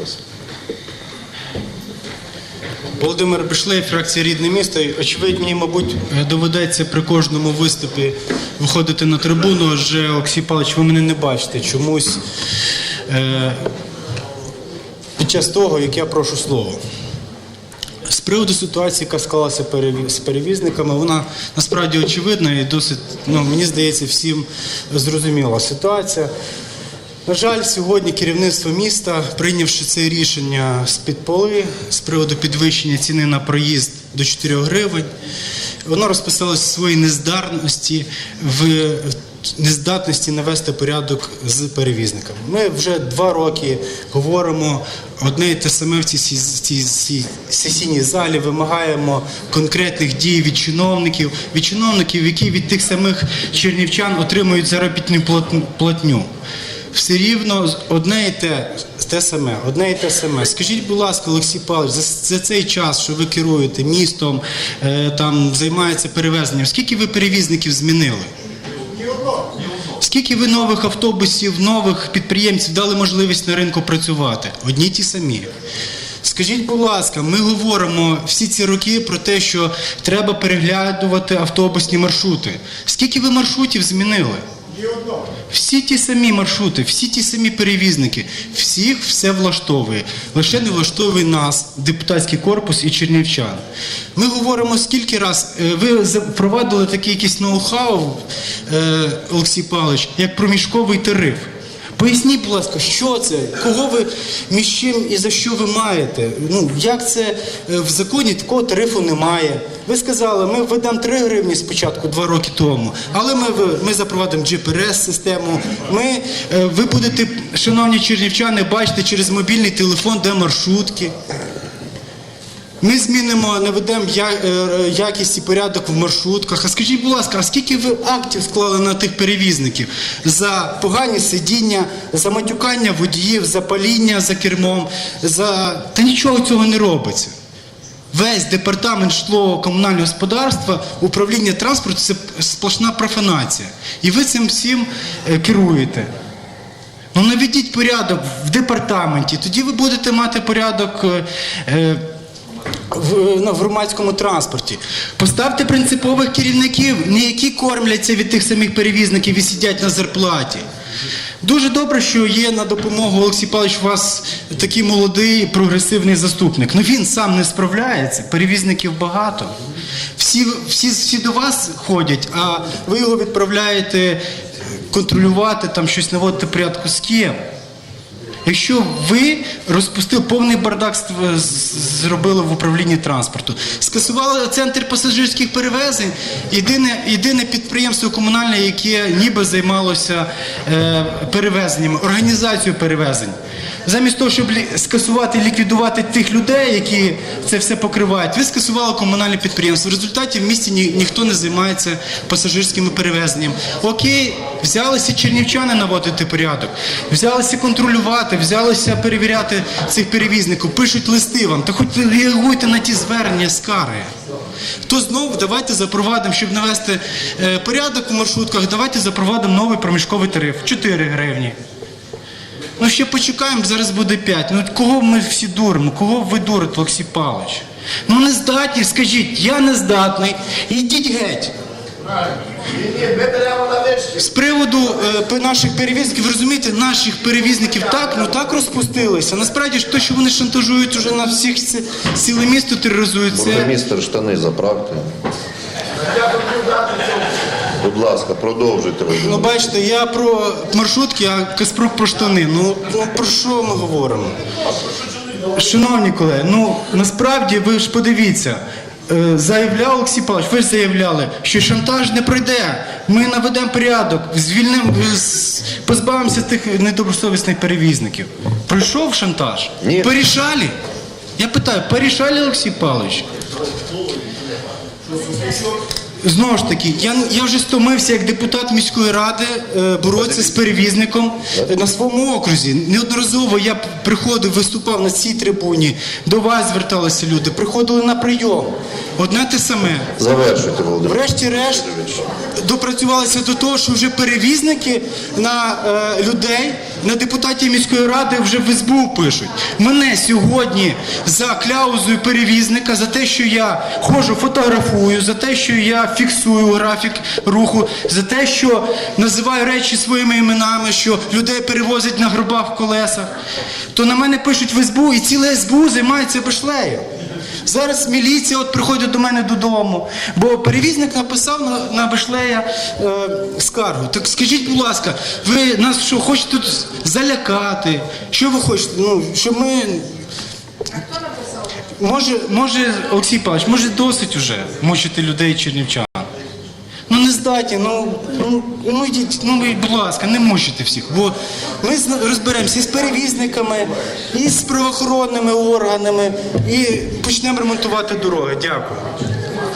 вас. Володимир Бишлей, фракція Рідне місто. Очевидно, мабуть, е, доведеться при кожному виступі виходити на трибуну, адже Олексій Павлович, ви мене не бачите чомусь е, під час того, як я прошу слово. З приводу ситуації, яка склалася з перевізниками, вона насправді очевидна і досить, ну, мені здається, всім зрозуміла ситуація. На жаль, сьогодні керівництво міста, прийнявши це рішення з-під поли з приводу підвищення ціни на проїзд до 4 гривень, воно розписалося в своїй нездарності в нездатності навести порядок з перевізниками. Ми вже два роки говоримо одне і те саме в цій, цій, цій сесійній залі, вимагаємо конкретних дій від чиновників, від чиновників, які від тих самих чернівчан отримують заробітну плат- платню все рівно одне і те, те саме, одне і те саме. Скажіть, будь ласка, Олексій Павлович, за, за цей час, що ви керуєте містом, е, там займається перевезенням, скільки ви перевізників змінили? Скільки ви нових автобусів, нових підприємців дали можливість на ринку працювати? Одні ті самі. Скажіть, будь ласка, ми говоримо всі ці роки про те, що треба переглядувати автобусні маршрути. Скільки ви маршрутів змінили? Всі ті самі маршрути, всі ті самі перевізники, всіх все влаштовує. Лише не влаштовує нас, депутатський корпус і чернівчан. Ми говоримо скільки раз. е, Ви запровадили такий якийсь ноу-хау, е, Олексій Павлович, як проміжковий тариф. Поясніть, будь ласка, що це? Кого ви між чим і за що ви маєте? Ну як це е, в законі такого тарифу немає? Ви сказали, ми видам 3 гривні спочатку два роки тому, але ми, ми запровадимо GPS-систему. Ми, е, ви будете, шановні чернівчани, бачити через мобільний телефон, де маршрутки. Ми змінимо, наведемо я- е, якість і порядок в маршрутках. А скажіть, будь ласка, а скільки ви актів склали на тих перевізників за погані сидіння, за матюкання водіїв, за паління за кермом, за та нічого цього не робиться. Весь департамент житлово-комунального господарства, управління транспорту це сплошна профанація. І ви цим всім е, керуєте. Ну наведіть порядок в департаменті, тоді ви будете мати порядок. е, е, в, ну, в громадському транспорті. Поставте принципових керівників, не які кормляться від тих самих перевізників і сидять на зарплаті. Дуже добре, що є на допомогу Олексій Павлович у вас такий молодий прогресивний заступник. Ну він сам не справляється, перевізників багато. Всі, всі, всі до вас ходять, а ви його відправляєте контролювати, там щось наводити порядку з ким. Якщо ви розпустили повний бардак зробили в управлінні транспорту, скасували центр пасажирських перевезень, єдине, єдине підприємство комунальне, яке ніби займалося е, перевезеннями, організацією перевезень. Замість того, щоб скасувати, ліквідувати тих людей, які це все покривають, ви скасували комунальне підприємство. В результаті в місті ні, ніхто не займається пасажирськими перевезенням. Окей, взялися чернівчани наводити порядок, взялися контролювати, взялися перевіряти цих перевізників, пишуть листи вам, та хоч реагуйте на ті звернення скари. То знову давайте запровадимо, щоб навести е, порядок у маршрутках, давайте запровадимо новий проміжковий тариф 4 гривні. Ну ще почекаємо, зараз буде 5. Ну кого ми всі дуримо? Кого ви дурите, Олексій Павлович? Ну не здатні, скажіть, я не здатний. Ідіть геть. З приводу е, наших перевізників, ви розумієте, наших перевізників так, ну так розпустилися. Насправді ж те, що вони шантажують уже на всіх ці- ціле місто тероризують, це Бургомістр штани заправте. Будь ласка, продовжуйте. Ну, бачите, я про маршрутки, а Каспрук про штани. Ну, ну про що ми говоримо? Шановні колеги, ну насправді ви ж подивіться. е, Заявляв Олексій Павлович, ви ж заявляли, що шантаж не пройде. Ми наведемо порядок, звільнимо, е, з- позбавимося тих недобросовісних перевізників. Пройшов шантаж? Ні. Порішали? Я питаю, порішали, Олексій Павлович? Знову ж таки, я, я вже стомився як депутат міської ради е, боротися з перевізником е, на своєму окрузі. Неодноразово я приходив, виступав на цій трибуні, до вас зверталися люди, приходили на прийом. Одне те саме. Завершуйте, Володимир. Врешті-решт допрацювалися до того, що вже перевізники на е, людей, на депутатів міської ради вже в СБУ пишуть. Мене сьогодні за кляузою перевізника, за те, що я ходжу, фотографую, за те, що я фіксую графік руху, за те, що називаю речі своїми іменами, що людей перевозять на гробах колесах, то на мене пишуть в СБУ, і ціле СБУ займається бешлею. Зараз міліція от приходить до мене додому, бо перевізник написав на, на Бешлея е, скаргу. Так скажіть, будь ласка, ви нас що хочете тут залякати? Що ви хочете? Ну, що ми. Може, може, Олексій Павлович, може досить уже мучити людей чернівчан? Ну ну, ну, ну йдіть, ну будь ласка, не мучите всіх. Бо ми розберемося і з перевізниками, і з правоохоронними органами, і почнемо ремонтувати дороги. Дякую.